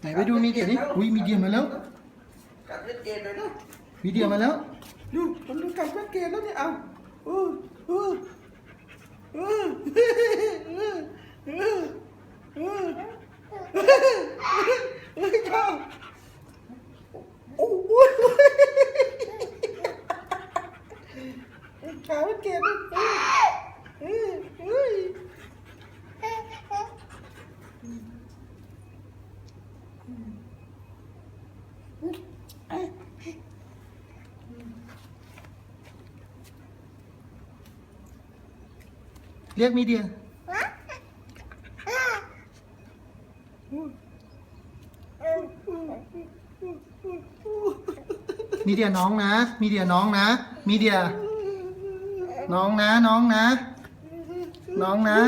ไหนไปดูมีเดียดิอุ้ยมีเดียมาแล้วกัดเพชรเกตเลยนะมีเดียมาแล้ว ดูมันดูกัดเพชรเกตแล้วเนี่ยเอาเออเออเออเออเออเออเออเข้าโอ้โหขาเพชรเกตเลย เรียกมีเดียมีเดียน้องนะ มีเดียน้องนะ มีเดีย น้องนะ น้องนะ น้องนะ